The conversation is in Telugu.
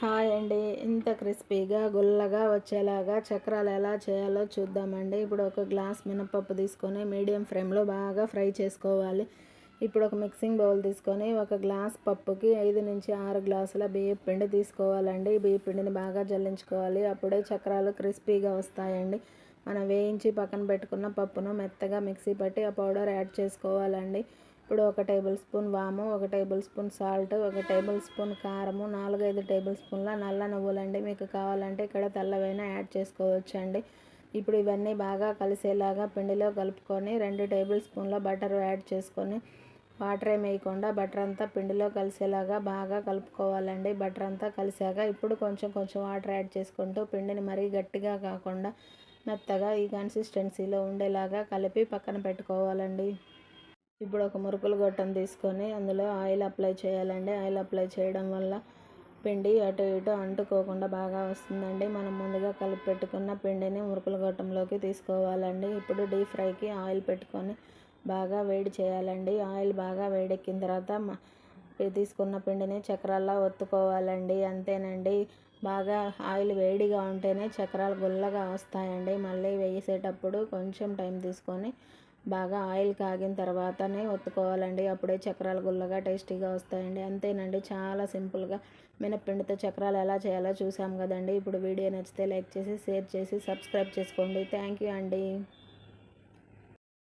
హాయ్ అండి. ఇంత క్రిస్పీగా గుల్లగా వచ్చేలాగా చక్రాలు ఎలా చేయాలో చూద్దామండి. ఇప్పుడు ఒక గ్లాస్ మినపప్పు తీసుకొని మీడియం ఫ్లేమ్లో బాగా ఫ్రై చేసుకోవాలి. ఇప్పుడు ఒక మిక్సింగ్ బౌల్ తీసుకొని ఒక గ్లాస్ పప్పుకి ఐదు నుంచి ఆరు గ్లాసుల బియ్యం పిండి తీసుకోవాలండి. బియ్య పిండిని బాగా జల్లించుకోవాలి. అప్పుడే చక్రాలు క్రిస్పీగా వస్తాయండి. మనం వేయించి పక్కన పెట్టుకున్న పప్పును మెత్తగా మిక్సీ పట్టి ఆ పౌడర్ యాడ్ చేసుకోవాలండి. ఇప్పుడు ఒక టేబుల్ స్పూన్ వాము ఒక టేబుల్ స్పూన్ సాల్ట్ ఒక టేబుల్ స్పూన్ కారము నాలుగైదు టేబుల్ స్పూన్ల నల్ల నువ్వులండి. మీకు కావాలంటే ఇక్కడ తెల్లవైనా యాడ్ చేసుకోవచ్చండి. ఇప్పుడు ఇవన్నీ బాగా కలిసేలాగా పిండిలో కలుపుకొని రెండు టేబుల్ స్పూన్ల బటర్ యాడ్ చేసుకొని వాటర్ ఏమేయకుండా వేయకుండా బటర్ అంతా పిండిలో కలిసేలాగా బాగా కలుపుకోవాలండి. బటర్ అంతా కలిసాక ఇప్పుడు కొంచెం కొంచెం వాటర్ యాడ్ చేసుకుంటూ పిండిని మరీ గట్టిగా కాకుండా మెత్తగా ఈ కన్సిస్టెన్సీలో ఉండేలాగా కలిపి పక్కన పెట్టుకోవాలండి. ఇప్పుడు ఒక మురుకులు గొట్టం తీసుకొని అందులో ఆయిల్ అప్లై చేయాలండి. ఆయిల్ అప్లై చేయడం వల్ల పిండి అటు ఇటు అంటుకోకుండా బాగా వస్తుందండి. మనం ముందుగా కలిపి పెట్టుకున్న పిండిని మురుకుల గొట్టంలోకి తీసుకోవాలండి. ఇప్పుడు డీప్ ఫ్రైకి ఆయిల్ పెట్టుకొని బాగా వేడి చేయాలండి. ఆయిల్ బాగా వేడెక్కిన తర్వాత తీసుకున్న పిండిని చక్రాల్లో ఒత్తుకోవాలండి. అంతేనండి. బాగా ఆయిల్ వేడిగా ఉంటేనే చక్రాలు గుల్లగా వస్తాయండి. మళ్ళీ వేసేటప్పుడు కొంచెం టైం తీసుకొని బాగా ఆయిల్ కాగిన తర్వాతనే ఒత్తుకోవాలండి. అప్పుడే చక్రాలు గుల్లగా టేస్టీగా వస్తాయండి. అంతేనండి చాలా సింపుల్గా మినప్పిండితో చక్రాలు ఎలా చేయాలో చూసాం కదండి. ఇప్పుడు వీడియో నచ్చితే లైక్ చేసి షేర్ చేసి సబ్స్క్రైబ్ చేసుకోండి. థ్యాంక్ యూ అండి.